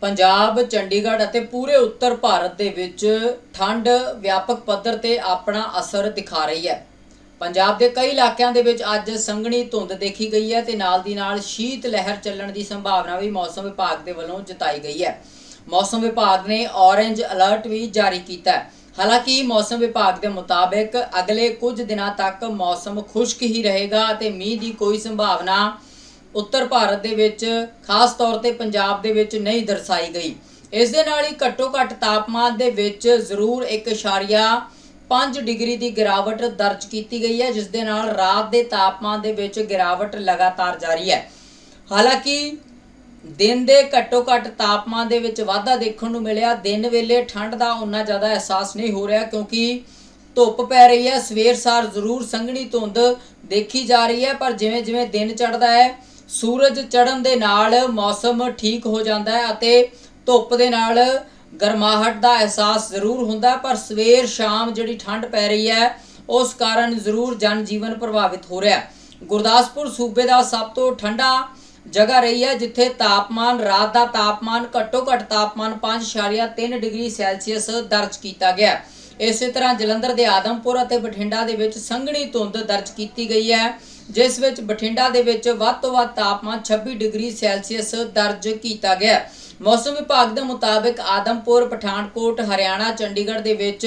ਪੰਜਾਬ, ਚੰਡੀਗੜ੍ਹ ਅਤੇ ਪੂਰੇ ਉੱਤਰ ਭਾਰਤ ਦੇ ਵਿੱਚ ਠੰਡ ਵਿਆਪਕ ਪੱਧਰ ਤੇ ਆਪਣਾ ਅਸਰ ਦਿਖਾ ਰਹੀ ਹੈ। ਪੰਜਾਬ ਦੇ ਕਈ ਇਲਾਕਿਆਂ ਦੇ ਵਿੱਚ ਅੱਜ ਸੰਘਣੀ ਧੁੰਦ ਦੇਖੀ ਗਈ ਹੈ ਤੇ ਨਾਲ ਦੀ ਨਾਲ ਸ਼ੀਤ ਲਹਿਰ ਚੱਲਣ ਦੀ ਸੰਭਾਵਨਾ ਵੀ ਮੌਸਮ ਵਿਭਾਗ ਦੇ ਵੱਲੋਂ ਜਤਾਈ ਗਈ ਹੈ। ਮੌਸਮ ਵਿਭਾਗ ਨੇ ਔਰੇਂਜ ਅਲਰਟ ਵੀ ਜਾਰੀ ਕੀਤਾ ਹੈ। ਹਾਲਾਂਕਿ ਮੌਸਮ ਵਿਭਾਗ ਦੇ ਮੁਤਾਬਕ ਅਗਲੇ ਕੁਝ ਦਿਨਾਂ ਤੱਕ ਮੌਸਮ ਖੁਸ਼ਕ ਹੀ ਰਹੇਗਾ ਅਤੇ ਮੀਂਹ ਦੀ ਕੋਈ ਸੰਭਾਵਨਾ ਉੱਤਰ ਭਾਰਤ ਦੇ ਵਿੱਚ ਖਾਸ ਤੌਰ ਤੇ ਪੰਜਾਬ ਦੇ ਵਿੱਚ ਨਹੀਂ ਦਰਸਾਈ ਗਈ। ਇਸ ਦੇ ਨਾਲ ਹੀ ਘੱਟੋ ਘੱਟ ਤਾਪਮਾਨ ਦੇ ਵਿੱਚ ਜ਼ਰੂਰ 1.5 ਡਿਗਰੀ ਦੀ ਗਿਰਾਵਟ ਦਰਜ ਕੀਤੀ ਗਈ ਹੈ, ਜਿਸ ਦੇ ਨਾਲ ਰਾਤ ਦੇ ਤਾਪਮਾਨ ਦੇ ਵਿੱਚ ਗਿਰਾਵਟ ਲਗਾਤਾਰ ਜਾਰੀ ਹੈ। ਹਾਲਾਂਕਿ ਦਿਨ ਦੇ ਘੱਟੋ ਘੱਟ ਤਾਪਮਾਨ ਦੇ ਵਿੱਚ ਵਾਧਾ ਦੇਖਣ ਨੂੰ ਮਿਲਿਆ। ਦਿਨ ਵੇਲੇ ਠੰਡ ਦਾ ਉਨਾ ਜ਼ਿਆਦਾ ਅਹਿਸਾਸ ਨਹੀਂ ਹੋ ਰਿਹਾ, ਕਿਉਂਕਿ ਧੁੱਪ ਪੈ ਰਹੀ ਹੈ। ਸਵੇਰ ਸਾਰ ਜ਼ਰੂਰ ਸੰਘਣੀ ਧੁੰਦ ਦੇਖੀ ਜਾ ਰਹੀ ਹੈ, ਪਰ ਜਿਵੇਂ ਜਿਵੇਂ ਦਿਨ ਚੜ੍ਹਦਾ ਹੈ ਸੂਰਜ ਚੜ੍ਹਨ ਦੇ ਨਾਲ ਮੌਸਮ ਠੀਕ ਹੋ ਜਾਂਦਾ ਹੈ ਅਤੇ ਧੁੱਪ ਦੇ ਨਾਲ ਗਰਮਾਹਟ ਦਾ ਅਹਿਸਾਸ ਜ਼ਰੂਰ ਹੁੰਦਾ ਪਰ ਸਵੇਰ ਸ਼ਾਮ ਜਿਹੜੀ ਠੰਡ ਪੈ ਰਹੀ ਹੈ, ਉਸ ਕਾਰਨ ਜ਼ਰੂਰ ਜਨ ਜੀਵਨ ਪ੍ਰਭਾਵਿਤ ਹੋ ਰਿਹਾ ਗੁਰਦਾਸਪੁਰ ਸੂਬੇ ਦਾ ਸਭ ਤੋਂ ਠੰਡਾ ਜਗ੍ਹਾ ਰਹੀ ਹੈ, ਜਿੱਥੇ ਤਾਪਮਾਨ ਰਾਤ ਦਾ ਤਾਪਮਾਨ ਘੱਟੋ ਘੱਟ ਤਾਪਮਾਨ 5.3 ਡਿਗਰੀ ਸੈਲਸੀਅਸ ਦਰਜ ਕੀਤਾ ਗਿਆ ਇਸੇ ਤਰ੍ਹਾਂ ਜਲੰਧਰ ਦੇ ਆਦਮਪੁਰ ਅਤੇ ਬਠਿੰਡਾ ਦੇ ਵਿੱਚ ਸੰਘਣੀ ਧੁੰਦ ਦਰਜ ਕੀਤੀ ਗਈ ਹੈ। ਜਿਸ ਵਿੱਚ ਬਠਿੰਡਾ ਦੇ ਵਿੱਚ ਵੱਧ ਤੋਂ ਵੱਧ ਤਾਪਮਾਨ 26 ਡਿਗਰੀ ਸੈਲਸੀਅਸ ਦਰਜ ਕੀਤਾ ਗਿਆ ਮੌਸਮ ਵਿਭਾਗ ਦੇ ਮੁਤਾਬਕ ਆਦਮਪੁਰ, ਪਠਾਨਕੋਟ, ਹਰਿਆਣਾ, ਚੰਡੀਗੜ੍ਹ ਦੇ ਵਿੱਚ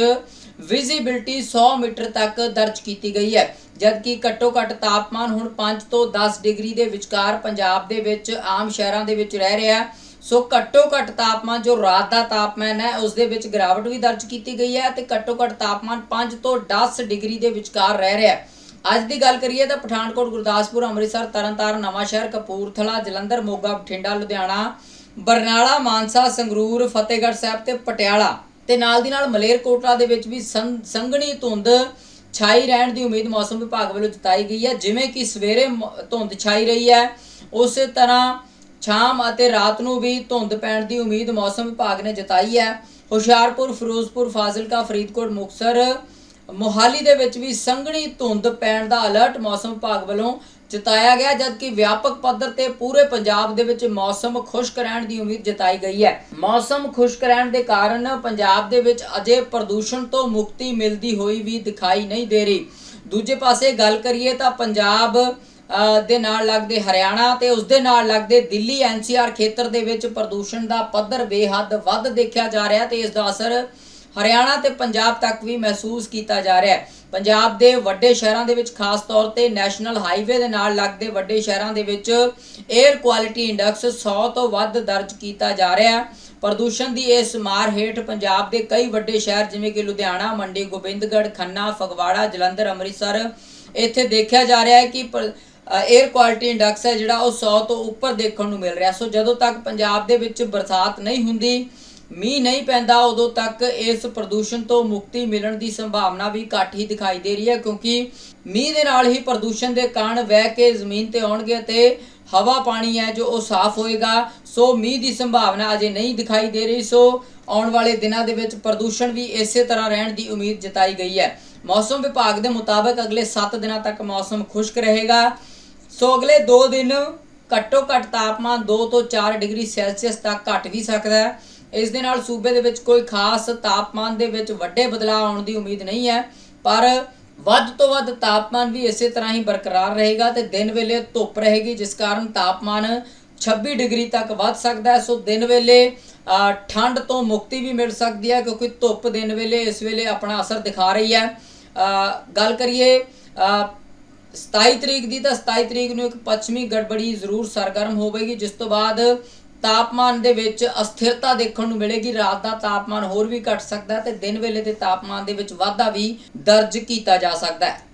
ਵਿਜ਼ਿਬਿਲਟੀ 100 ਮੀਟਰ ਤੱਕ ਦਰਜ ਕੀਤੀ ਗਈ ਹੈ, ਜਦਕਿ ਘੱਟੋ ਘੱਟ ਤਾਪਮਾਨ ਹੁਣ 5 ਤੋਂ 10 ਡਿਗਰੀ ਦੇ ਵਿਚਕਾਰ ਪੰਜਾਬ ਦੇ ਵਿੱਚ ਆਮ ਸ਼ਹਿਰਾਂ ਦੇ ਵਿੱਚ ਰਹਿ ਰਿਹਾ ਹੈ। ਸੋ ਘੱਟੋ ਘੱਟ ਤਾਪਮਾਨ ਜੋ ਰਾਤ ਦਾ ਤਾਪਮਾਨ ਹੈ, ਉਸ ਦੇ ਵਿੱਚ ਗਿਰਾਵਟ ਵੀ ਦਰਜ ਕੀਤੀ ਗਈ ਹੈ ਤੇ ਘੱਟੋ ਘੱਟ ਤਾਪਮਾਨ 5 ਤੋਂ 10 ਡਿਗਰੀ ਦੇ ਵਿਚਕਾਰ ਰਹਿ ਰਿਹਾ ਹੈ। ਅੱਜ ਦੀ ਗੱਲ ਕਰੀਏ ਤਾਂ ਪਠਾਨਕੋਟ, ਗੁਰਦਾਸਪੁਰ, ਅੰਮ੍ਰਿਤਸਰ, ਤਰਨਤਾਰਨ, ਨਵਾਂਸ਼ਹਿਰ, ਕਪੂਰਥਲਾ, ਜਲੰਧਰ, ਮੋਗਾ, ਬਠਿੰਡਾ, ਲੁਧਿਆਣਾ, ਬਰਨਾਲਾ, ਮਾਨਸਾ, ਸੰਗਰੂਰ, ਫਤਿਹਗੜ੍ਹ ਸਾਹਿਬ ਤੇ ਪਟਿਆਲਾ ਤੇ ਨਾਲ ਦੀ ਨਾਲ ਮਲੇਰਕੋਟਲਾ ਦੇ ਵਿੱਚ ਵੀ ਸੰ- ਸੰਘਣੀ ਧੁੰਦ ਛਾਈ ਰਹਿਣ ਦੀ ਉਮੀਦ ਮੌਸਮ ਵਿਭਾਗ ਵੱਲੋਂ ਜਤਾਈ ਗਈ ਹੈ। ਜਿਵੇਂ ਕਿ ਸਵੇਰੇ ਮ- ਧੁੰਦ ਛਾਈ ਰਹੀ ਹੈ, ਉਸੇ ਤਰ੍ਹਾਂ ਸ਼ਾਮ ਅਤੇ ਰਾਤ ਨੂੰ ਵੀ ਧੁੰਦ ਪੈਣ ਦੀ ਉਮੀਦ ਮੌਸਮ ਵਿਭਾਗ ਨੇ ਜਤਾਈ ਹੈ। ਹੁਸ਼ਿਆਰਪੁਰ, ਫਿਰੋਜ਼ਪੁਰ, ਫਾਜ਼ਿਲਕਾ, ਫਰੀਦਕੋਟ, ਮੁਕਤਸਰ ਮੋਹਾਲੀ ਦੇ ਵਿੱਚ ਵੀ ਸੰਘਣੀ ਧੁੰਦ ਪੈਣ ਦਾ ਅਲਰਟ ਮੌਸਮ ਵਿਭਾਗ ਵੱਲੋਂ ਜਤਾਇਆ ਗਿਆ, ਜਦਕਿ ਵਿਆਪਕ ਪੱਧਰ ਤੇ ਪੂਰੇ ਪੰਜਾਬ ਦੇ ਵਿੱਚ ਮੌਸਮ ਖੁਸ਼ਕ ਰਹਿਣ ਦੀ ਉਮੀਦ ਜਤਾਈ ਗਈ ਹੈ। ਮੌਸਮ ਖੁਸ਼ਕ ਰਹਿਣ ਦੇ ਕਾਰਨ ਪੰਜਾਬ ਦੇ ਵਿੱਚ ਅਜੇ ਪ੍ਰਦੂਸ਼ਣ ਤੋਂ ਮੁਕਤੀ ਮਿਲਦੀ ਹੋਈ ਵੀ ਦਿਖਾਈ ਨਹੀਂ ਦੇ ਰਹੀ। ਦੂਜੇ ਪਾਸੇ ਗੱਲ ਕਰੀਏ ਤਾਂ ਪੰਜਾਬ ਦੇ ਨਾਲ ਲੱਗਦੇ ਹਰਿਆਣਾ ਤੇ ਉਸ ਦੇ ਨਾਲ ਲੱਗਦੇ ਦਿੱਲੀ ਐਨਸੀਆਰ ਖੇਤਰ ਦੇ ਵਿੱਚ ਪ੍ਰਦੂਸ਼ਣ ਦਾ ਪੱਧਰ ਬੇਹੱਦ ਵੱਧ ਦੇਖਿਆ ਜਾ ਰਿਹਾ ਤੇ ਇਸ ਦਾ ਅਸਰ ਹਰਿਆਣਾ ਤੇ ਪੰਜਾਬ ਤੱਕ ਵੀ ਮਹਿਸੂਸ ਕੀਤਾ ਜਾ ਰਿਹਾ ਹੈ। ਪੰਜਾਬ ਦੇ ਵੱਡੇ ਸ਼ਹਿਰਾਂ ਦੇ ਵਿੱਚ ਖਾਸ ਤੌਰ ਤੇ ਨੈਸ਼ਨਲ ਹਾਈਵੇ ਦੇ ਨਾਲ ਲੱਗਦੇ ਵੱਡੇ ਸ਼ਹਿਰਾਂ ਦੇ ਵਿੱਚ 에ਅਰ ਕੁਆਲਿਟੀ ਇੰਡੈਕਸ 100 ਤੋਂ ਵੱਧ ਦਰਜ ਕੀਤਾ ਜਾ ਰਿਹਾ ਹੈ। ਪ੍ਰਦੂਸ਼ਣ ਦੀ ਇਸ ਮਾਰ ਹੇਠ ਪੰਜਾਬ ਦੇ ਕਈ ਵੱਡੇ ਸ਼ਹਿਰ ਜਿਵੇਂ ਕਿ ਲੁਧਿਆਣਾ, ਮੰਡੀ, ਗੋਬਿੰਦਗੜ੍ਹ, ਖੰਨਾ, ਫਗਵਾੜਾ, ਜਲੰਧਰ, ਅੰਮ੍ਰਿਤਸਰ, ਇੱਥੇ ਦੇਖਿਆ ਜਾ ਰਿਹਾ ਹੈ ਕਿ ਪਰ- 에ਅਰ ਕੁਆਲਿਟੀ ਇੰਡੈਕਸ ਹੈ ਜਿਹੜਾ ਉਹ 100 ਤੋਂ ਉੱਪਰ ਦੇਖਣ ਨੂੰ ਮਿਲ ਰਿਹਾ। ਸੋ ਜਦੋਂ ਤੱਕ ਪੰਜਾਬ ਦੇ ਵਿੱਚ ਬਰਸਾਤ ਨਹੀਂ ਹੁੰਦੀ ਮੀਂਹ ਨਹੀਂ ਪੈਂਦਾ, ਉਦੋਂ ਤੱਕ ਇਸ ਪ੍ਰਦੂਸ਼ਣ ਤੋਂ ਮੁਕਤੀ ਮਿਲਣ ਦੀ ਸੰਭਾਵਨਾ ਵੀ ਘੱਟ ਹੀ ਦਿਖਾਈ ਦੇ ਰਹੀ ਹੈ, ਕਿਉਂਕਿ ਮੀਂਹ ਦੇ ਨਾਲ ਹੀ ਪ੍ਰਦੂਸ਼ਣ ਦੇ ਕਾਰਨ ਵਹਿ ਕੇ ਜ਼ਮੀਨ ਤੇ ਆਉਣਗੇ ਤੇ ਹਵਾ ਪਾਣੀ ਹੈ ਜੋ ਉਹ ਸਾਫ਼ ਹੋਏਗਾ। ਸੋ ਮੀਂਹ ਦੀ ਸੰਭਾਵਨਾ ਅਜੇ ਨਹੀਂ ਦਿਖਾਈ ਦੇ ਰਹੀ, ਸੋ ਆਉਣ ਵਾਲੇ ਦਿਨਾਂ ਦੇ ਵਿੱਚ ਪ੍ਰਦੂਸ਼ਣ ਵੀ ਇਸੇ ਤਰ੍ਹਾਂ ਰਹਿਣ ਦੀ ਉਮੀਦ ਜਤਾਈ ਗਈ ਹੈ। ਮੌਸਮ ਵਿਭਾਗ ਦੇ ਮੁਤਾਬਕ ਅਗਲੇ 7 ਦਿਨਾਂ ਤੱਕ ਮੌਸਮ ਖੁਸ਼ਕ ਰਹੇਗਾ। ਸੋ ਅਗਲੇ 2 ਦਿਨ ਘੱਟੋ ਘੱਟ ਤਾਪਮਾਨ 2 ਤੋਂ 4 ਡਿਗਰੀ ਸੈਲਸੀਅਸ ਤੱਕ ਘਟ ਵੀ ਸਕਦਾ ਹੈ। ਇਸ ਦੇ ਨਾਲ ਸੂਬੇ ਦੇ ਵਿੱਚ ਕੋਈ ਖਾਸ ਤਾਪਮਾਨ ਦੇ ਵਿੱਚ ਵੱਡੇ ਬਦਲਾਅ ਆਉਣ ਦੀ ਉਮੀਦ ਨਹੀਂ ਹੈ ਪਰ ਵੱਧ ਤੋਂ ਵੱਧ ਤਾਪਮਾਨ ਵੀ ਇਸੇ ਤਰ੍ਹਾਂ ਹੀ ਬਰਕਰਾਰ ਰਹੇਗਾ ਤੇ ਦਿਨ ਵੇਲੇ ਧੁੱਪ ਰਹੇਗੀ ਜਿਸ ਕਾਰਨ ਤਾਪਮਾਨ 26 ਡਿਗਰੀ ਤੱਕ ਵੱਧ ਸਕਦਾ ਹੈ। ਸੋ ਦਿਨ ਵੇਲੇ ਠੰਡ ਤੋਂ ਮੁਕਤੀ ਵੀ ਮਿਲ ਸਕਦੀ ਹੈ ਕਿਉਂਕਿ ਧੁੱਪ ਦਿਨ ਵੇਲੇ ਇਸ ਵੇਲੇ ਆਪਣਾ ਅਸਰ ਦਿਖਾ ਰਹੀ ਹੈ। ਗੱਲ ਕਰੀਏ ਅ, 27 ਤਰੀਕ ਦੀ ਤਾਂ 27 ਤਰੀਕ ਨੂੰ ਇੱਕ ਪੱਛਮੀ ਗੜਬੜੀ ਜ਼ਰੂਰ ਸਰਗਰਮ ਹੋਵੇਗੀ ਜਿਸ ਤੋਂ ਬਾਅਦ ਤਾਪਮਾਨ ਦੇ ਵਿੱਚ ਅਸਥਿਰਤਾ ਦੇਖਣ ਨੂੰ ਮਿਲੇਗੀ। ਰਾਤ ਦਾ ਤਾਪਮਾਨ ਹੋਰ ਵੀ ਘਟ ਸਕਦਾ ਹੈ ਤੇ ਦਿਨ ਵੇਲੇ ਦੇ ਤਾਪਮਾਨ ਦੇ ਵਿੱਚ ਵਾਧਾ ਵੀ ਦਰਜ ਕੀਤਾ ਜਾ ਸਕਦਾ ਹੈ।